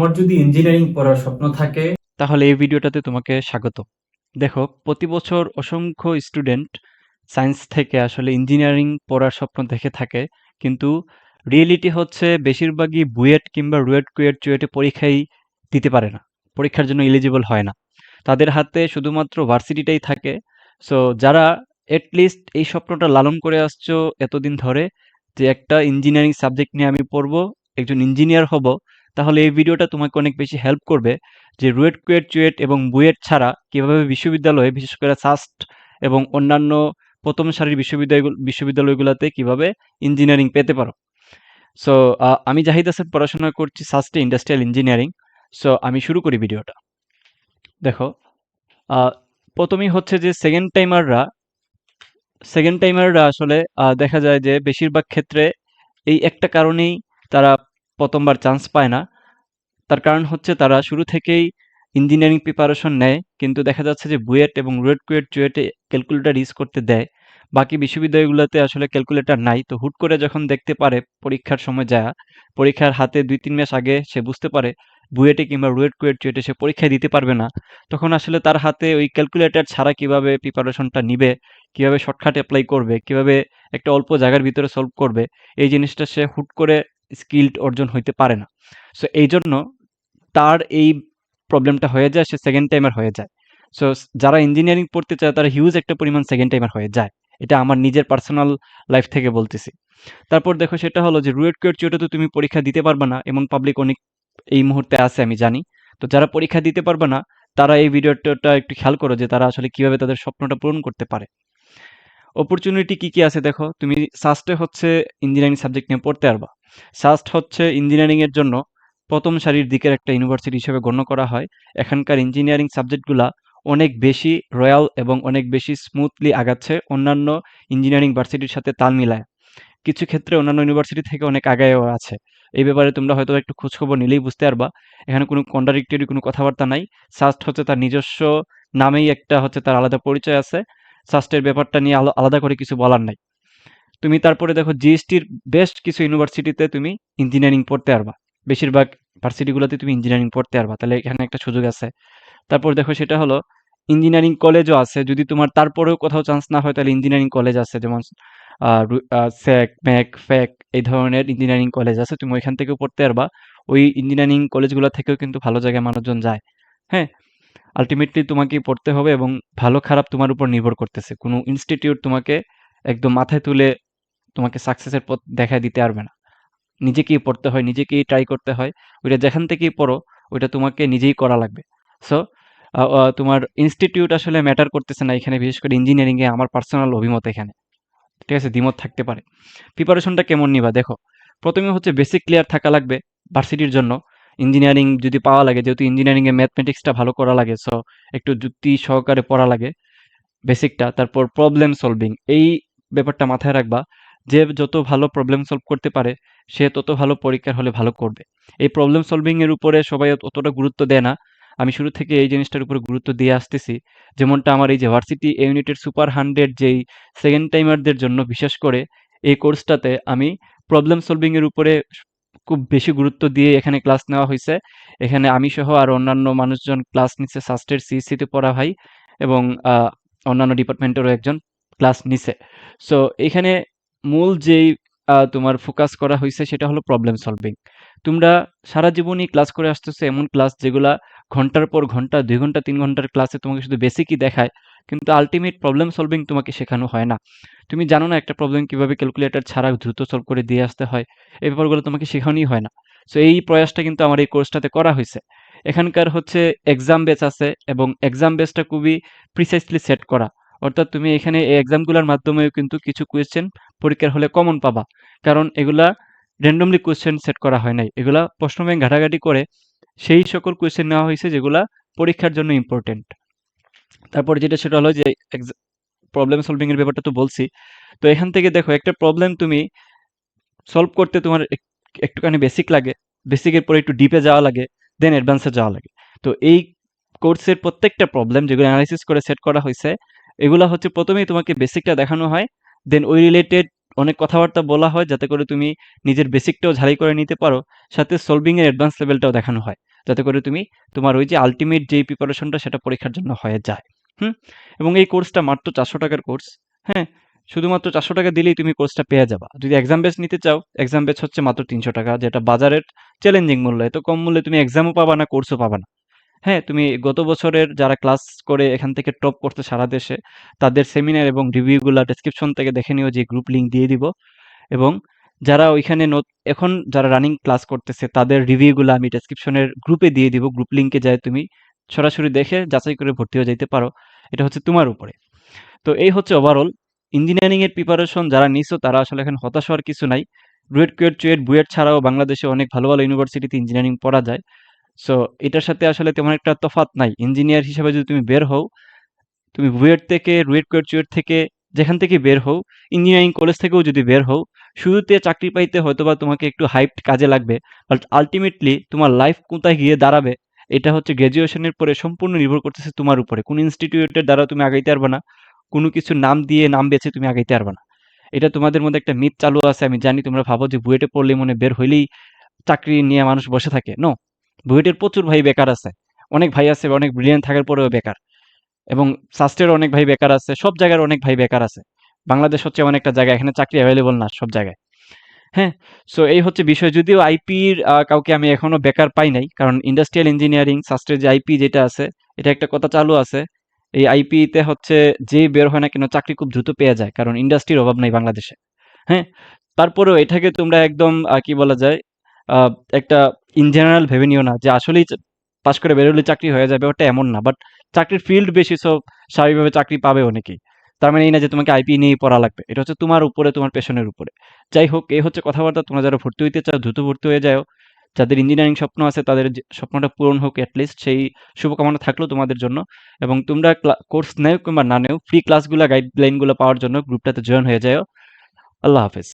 তোমার যদি ইঞ্জিনিয়ারিং পড়ার স্বপ্ন থাকে, তাহলে এই ভিডিওটাতে তোমাকে স্বাগত। দেখো, প্রতি বছর অসংখ্য স্টুডেন্ট সায়েন্স থেকে আসলে ইঞ্জিনিয়ারিং পড়ার স্বপ্ন দেখে থাকে, কিন্তু রিয়েলিটি হচ্ছে বেশিরভাগই বুয়েট কিংবা রুয়েট কুয়েট চুয়েটে পরীক্ষাই দিতে পারে না, পরীক্ষার জন্য এলিজিবল হয় না। তাদের হাতে শুধুমাত্র ভার্সিটিটাই থাকে সো যারা এটলিস্ট এই স্বপ্নটা লালন করে আসছো এতদিন ধরে, যে একটা ইঞ্জিনিয়ারিং সাবজেক্ট নিয়ে আমি পড়ব, একজন ইঞ্জিনিয়ার হব তাহলে এই ভিডিওটা তোমাকে অনেক বেশি হেল্প করবে যে রুয়েট, কুয়েট, চুয়েট এবং বুয়েট ছাড়া কীভাবে বিশ্ববিদ্যালয়ে, বিশেষ করে সাস্ট এবং অন্যান্য প্রথম সারির বিশ্ববিদ্যালয় বিশ্ববিদ্যালয়গুলোতে কীভাবে ইঞ্জিনিয়ারিং পেতে পারো। সো আমি জাহিদ হাসান পড়াশোনা করছি সাস্টে ইন্ডাস্ট্রিয়াল ইঞ্জিনিয়ারিং সো আমি শুরু করি ভিডিওটা। দেখো প্রথমেই হচ্ছে যে সেকেন্ড টাইমাররা সেকেন্ড টাইমাররা আসলে দেখা যায় যে বেশিরভাগ ক্ষেত্রে এই একটা কারণেই তারা প্রথমবার চান্স পায় না। তার কারণ হচ্ছে তারা শুরু থেকেই ইঞ্জিনিয়ারিং প্রিপারেশন নেয়, কিন্তু দেখা যাচ্ছে যে বুয়েট এবং রুয়েট কুয়েট চুয়েটে ক্যালকুলেটার ইউজ করতে দেয়। বাকি বিশ্ববিদ্যালয়গুলোতে আসলে ক্যালকুলেটার নাই, তো হুট করে যখন দেখতে পারে পরীক্ষার সময় যায়, পরীক্ষার হাতে দুই তিন মাস আগে সে বুঝতে পারে বুয়েটে কিংবা রুয়েট কুয়েট চুয়েটে সে পরীক্ষায় দিতে পারবে না। তখন আসলে তার হাতে ওই ক্যালকুলেটর ছাড়া কীভাবে প্রিপারেশনটা নিবে, কীভাবে শর্টকাট অ্যাপ্লাই করবে, কীভাবে একটা অল্প জায়গার ভিতরে সলভ করবে, এই জিনিসটা সে হুট করে স্কিল্ড অর্জন হইতে পারে না। সো এই জন্য তার এই প্রবলেমটা হয়ে যায়, সে সেকেন্ড টাইমার হয়ে যায়। সো যারা ইঞ্জিনিয়ারিং পড়তে চায়, তারা হিউজ একটা পরিমাণ সেকেন্ড টাইমার হয়ে যায়। এটা আমার নিজের পার্সোনাল লাইফ থেকে বলতেছি। তারপর দেখো, সেটা হলো যে রুয়েট কুয়েট চুয়েটে তো তুমি পরীক্ষা দিতে পারবে না এবং পাবলিক অনেক এই মুহূর্তে আছে, আমি জানি। তো যারা পরীক্ষা দিতে পারবে না, তারা এই ভিডিওটা একটু খেয়াল করো যে তারা আসলে কীভাবে তাদের স্বপ্নটা পূরণ করতে পারে। অপরচুনিটি কি কি আছে দেখো? তুমি সাস্টে হচ্ছে ইঞ্জিনিয়ারিং সাবজেক্ট নিয়ে পড়তে পারবা। সাস্ট হচ্ছে ইঞ্জিনিয়ারিং এর জন্য প্রথম সারির দিকের একটা ইউনিভার্সিটি হিসেবে গণ্য করা হয়। এখানকার ইঞ্জিনিয়ারিং সাবজেক্টগুলা অনেক বেশি রয়্যাল এবং অনেক বেশি স্মুথলি আগাচ্ছে। অন্যান্য ইঞ্জিনিয়ারিং ভার্সিটির সাথে তাল মিলায়। কিছু ক্ষেত্রে অন্যান্য ইউনিভার্সিটি থেকে অনেক আগায়ও আছে। এই ব্যাপারে তোমরা হয়তো একটু খোঁজখবর নিলেই বুঝতে পারবা। এখানে কোনো কন্ট্রাডিক্টরি কোনো কথাবার্তা নাই। সাস্ট হচ্ছে তার নিজস্ব নামেই একটা হচ্ছে তার আলাদা পরিচয় আছে। সাস্টের ব্যাপারটা নিয়ে আলো- আলাদা করে কিছু বলার নাই। তুমি তারপরে দেখো জিএসটির বেস্ট কিছু ইউনিভার্সিটিতে তুমি ইঞ্জিনিয়ারিং পড়তে পারবা। বেশিরভাগ ভার্সিটিগুলোতে তুমি ইঞ্জিনিয়ারিং পড়তে পারবা। তাহলে এখানে একটা সুযোগ আছে। তারপর দেখো সেটা হলো ইঞ্জিনিয়ারিং কলেজও আছে। যদি তোমার তারপরেও কোথাও চান্স না হয়, তাহলে ইঞ্জিনিয়ারিং কলেজ আছে। যেমন স্যাক ম্যাক ফ্যাক এই ধরনের ইঞ্জিনিয়ারিং কলেজ আছে। তুমি ওইখান থেকেও পড়তে পারবা। ওই ইঞ্জিনিয়ারিং কলেজগুলো থেকেও কিন্তু ভালো জায়গায় মানুষজন যায়। হ্যাঁ? আলটিমেটলি তোমাকে পড়তে হবে এবং ভালো খারাপ তোমার উপর নির্ভর করতেছে। কোনো ইনস্টিটিউট তোমাকে একদম মাথায় তুলে তোমাকে সাকসেসের পথ দেখায় দিতে পারবে না। নিজেকেই পড়তে হয়, নিজেকেই ট্রাই করতে হয়। ওইটা যেখান থেকেই পড়ো, ওইটা তোমাকে নিজেই করা লাগবে। সো তোমার ইনস্টিটিউট আসলে ম্যাটার করতেছে না এখানে, বিশেষ করে ইঞ্জিনিয়ারিংয়ে আমার পার্সোনাল অভিমত এখানে। ঠিক আছে? দ্বিমত থাকতে পারে। প্রিপারেশনটা কেমন নিবা? দেখো, প্রথমে হচ্ছে বেসিক ক্লিয়ার থাকা লাগবে ভার্সিটির জন্য। ইঞ্জিনিয়ারিং যদি পাওয়া লাগে, যেহেতু ইঞ্জিনিয়ারিংয়ে ম্যাথমেটিক্সটা ভালো করা লাগে সো একটু যুক্তি সহকারে পড়া লাগে বেসিকটা তারপর প্রবলেম সলভিং এই ব্যাপারটা মাথায় রাখবা, যে যত ভালো প্রবলেম সলভ করতে পারে, সে তত ভালো পরীক্ষার হলে ভালো করবে। এই প্রবলেম সলভিং এর উপরে সবাই অতটা গুরুত্ব দেয় না। আমি শুরু থেকে এই জিনিসটার উপরে গুরুত্ব দিয়ে আসতেছি। যেমনটা আমার এই যে ভার্সিটি ইউনিটের সুপার হান্ড্রেড যেই সেকেন্ড টাইমারদের জন্য, বিশেষ করে এই কোর্সটাতে আমি প্রবলেম সলভিংয়ের উপরে খুব বেশি গুরুত্ব দিয়ে এখানে ক্লাস নেওয়া হয়েছে এখানে আমি সহ আর অন্যান্য মানুষজন ক্লাস নিচ্ছে সাস্টের সিসিতে পড়া ভাই এবং অন্যান্য ডিপার্টমেন্টেরও একজন ক্লাস নিছে। সো এখানে মূল যেই তোমার ফোকাস করা হয়েছে সেটা হলো প্রবলেম সলভিং তোমরা সারা জীবনই ক্লাস করে আসতেছো এমন ক্লাস যেগুলা ঘণ্টার পর ঘণ্টা, দুই ঘণ্টা, তিন ঘণ্টার ক্লাসে তোমাকে শুধু বেসিকই দেখায়। কিন্তু আলটিমেট প্রবলেম সলভিং তোমাকে শেখানো হয় না। তুমি জানো না একটা প্রবলেম কীভাবে ক্যালকুলেটর ছাড়া দ্রুত সলভ করে দিয়ে আসতে হয়, এই ব্যাপারগুলো তোমাকে শেখানোই হয় না। সো এই প্রয়াসটা কিন্তু আমার এই কোর্সটাতে করা হয়েছে। এখানকার হচ্ছে এক্সাম বেস আছে এবং এক্সাম বেসটা খুবই প্রিসাইসলি সেট করা। অর্থাৎ তুমি এখানে এই এক্সামগুলোর মাধ্যমেও কিন্তু কিছু কোয়েশ্চেন পরীক্ষার হলে কমন পাবা। কারণ এগুলা র্যান্ডমলি কোয়েশ্চেন সেট করা হয় নাই। এগুলা প্রশ্ন ব্যাংক ঘাটাঘাটি করে সেই সকল কোয়েশ্চেন নেওয়া হয়েছে যেগুলা পরীক্ষার জন্য ইম্পর্টেন্ট তারপর যেটা সেটা হলো যে প্রবলেম সলভিং এর ব্যাপারটা তো বলছি। তো এখান থেকে দেখো, একটা প্রবলেম তুমি সলভ করতে তোমার এক- একটুখানি বেসিক লাগে। বেসিকের পরে একটু ডিপে যাওয়া লাগে দেন অ্যাডভান্সে যাওয়া লাগে। তো এই কোর্সের প্রত্যেকটা প্রবলেম যেগুলো অ্যানালাইসিস করে সেট করা হয়েছে, এগুলো হচ্ছে প্রথমেই তোমাকে বেসিকটা দেখানো হয় দেন ওই রিলেটেড অনেক কথাবার্তা বলা হয় যাতে করে তুমি নিজের বেসিকটাও ঝালাই করে নিতে পারো, সাথে সলভিংয়ের অ্যাডভান্স লেভেলটাও দেখানো হয়, যাতে করে তুমি তোমার ওই যে আলটিমেট যেই প্রিপারেশনটা সেটা পরীক্ষার জন্য হয়ে যায়। হুম? এবং এই কোর্সটা মাত্র চারশো টাকার কোর্স হ্যাঁ? শুধুমাত্র চারশো টাকা দিলেই তুমি কোর্সটা পেয়ে যাবা। যদি এক্সাম বেস নিতে চাও এক্সাম বেস হচ্ছে মাত্র তিনশো টাকা, যেটা বাজারের চ্যালেঞ্জিং মূল্য, এত কম মূল্যে তুমি এক্সামও পাবা না কোর্সও পাবা না। হ্যাঁ তুমি গত বছরের যারা ক্লাস করে এখান থেকে টপ করতে সারা দেশে, তাদের সেমিনার এবং রিভিউগুলো ডেসক্রিপশন থেকে দেখে নিও, যে গ্রুপ লিঙ্ক দিয়ে দিব। এবং যারা ওইখানে এখন যারা রানিং ক্লাস করতেছে, তাদের রিভিউগুলো আমি ডেসক্রিপশনের গ্রুপে দিয়ে দিব। গ্রুপ লিঙ্কে যায় তুমি সরাসরি দেখে যাচাই করে ভর্তি হয়ে যেতে পারো। এটা হচ্ছে তোমার উপরে। তো এই হচ্ছে ওভারঅল ইঞ্জিনিয়ারিংয়ের প্রিপারেশন যারা নিছো তারা আসলে এখন হতাশ হওয়ার কিছু নাই। রুয়েট কুয়েট চুয়েট বুয়েট ছাড়াও বাংলাদেশে অনেক ভালো ভালো ইউনিভার্সিটিতে ইঞ্জিনিয়ারিং পড়া যায়। সো এটার সাথে আসলে তেমন একটা তফাৎ নাই। ইঞ্জিনিয়ার হিসেবে যদি তুমি বের হও, তুমি বুয়েট থেকে রুয়েট কুয়েট থেকে, যেখান থেকে বের হও ইঞ্জিনিয়ারিং কলেজ থেকেও যদি বের হও, শুরুতে চাকরি পাইতে হয়তো বা তোমাকে একটু হাইপড কাজে লাগবে বাট আলটিমেটলি তোমার লাইফ কোথায় গিয়ে দাঁড়াবে, এটা হচ্ছে গ্র্যাজুয়েশনের পরে সম্পূর্ণ নির্ভর করতেছে তোমার উপরে। কোন ইনস্টিটিউটের দ্বারা তুমি আগাইতে পারবে না, কোনো কিছু নাম দিয়ে নাম বেছে তুমি আগাইতে পারবে না। এটা তোমাদের মধ্যে একটা মিথ চালু আছে, আমি জানি, তোমরা ভাবো যে বুয়েটে পড়লে মনে বের হইলেই চাকরি নিয়ে মানুষ বসে থাকে। নো বুয়েটের প্রচুর ভাই বেকার আছে। অনেক ভাই আছে, অনেক ব্রিলিয়ান থাকার পরেও বেকার। এবং সাস্টের অনেক ভাই বেকার আছে, সব জায়গার অনেক ভাই বেকার আছে। বাংলাদেশ হচ্ছে এমন একটা জায়গা, এখানে চাকরি অ্যাভেলেবল না সব জায়গায়। হ্যাঁ সো এই হচ্ছে বিষয়। যদিও আইপির কাউকে আমি এখনও বেকার পাই নাই, কারণ ইন্ডাস্ট্রিয়াল ইঞ্জিনিয়ারিং সাস্টের যে আইপি যেটা আছে, এটা একটা কথা চালু আছে। এই আইপিতে হচ্ছে যে বের হয় না কেন, চাকরি খুব দ্রুত পেয়ে যায়, কারণ ইন্ডাস্ট্রির অভাব নাই বাংলাদেশে। হ্যাঁ তারপরেও এটাকে তোমরা একদম কি বলা যায় একটা ইন জেনারেল ভেবে নিও না যে আসলেই পাশ করে বেরোলে চাকরি হয়ে যাবে, ওটা এমন না। বাট চাকরির ফিল্ড বেশি সব স্বাভাবিকভাবে চাকরি পাবে অনেকেই। তার মানে এই না যে তোমাকে আইপি নিয়েই পড়া লাগবে। এটা হচ্ছে তোমার উপরে, তোমার পেশনের উপরে। যাই হোক এই হচ্ছে কথাবার্তা। তোমরা যারা ভর্তি হইতে চাও, দ্রুত ভর্তি হয়ে যাও। যাদের ইঞ্জিনিয়ারিং স্বপ্ন আছে, তাদের স্বপ্নটা পূরণ হোক অ্যাটলিস্ট সেই শুভকামনা থাকল তোমাদের জন্য। এবং তোমরা কোর্স নেও কিংবা না নেও ফ্রি ক্লাসগুলো গাইডলাইনগুলো পাওয়ার জন্য গ্রুপটাতে জয়েন হয়ে যাও। আল্লাহ হাফেজ।